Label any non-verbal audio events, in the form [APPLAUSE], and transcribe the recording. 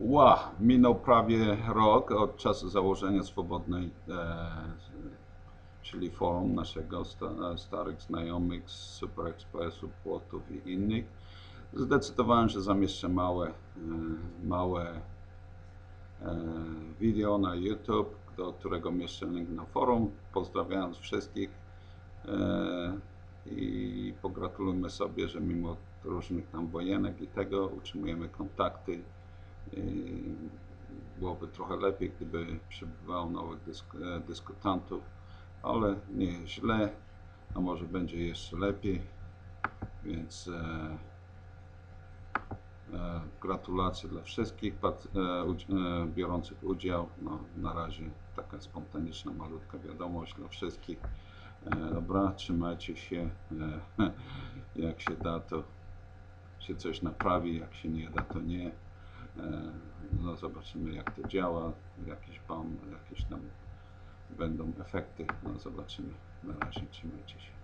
Ła, minął prawie rok od czasu założenia Swobodnej, e, czyli forum naszego sta, starych znajomych z Super Expressu, Płotów i innych. Zdecydowałem, że zamieszczę małe, e, małe e, video na YouTube, do którego mieszczę link na forum. Pozdrawiając wszystkich e, i pogratulujmy sobie, że mimo różnych tam wojenek i tego utrzymujemy kontakty. Byłoby trochę lepiej, gdyby przybywało nowych dysk e, dyskutantów, ale nie jest źle, a może będzie jeszcze lepiej, więc e, e, gratulacje dla wszystkich e, e, biorących udział. No, na razie taka spontaniczna, malutka wiadomość dla wszystkich. E, dobra, trzymajcie się. [LAUGHS] Jak się da, to się coś naprawi, jak się nie da, to nie. Zobaczymy jak to działa, jakieś tam, jakieś tam będą efekty, no zobaczymy. Na razie trzymajcie się.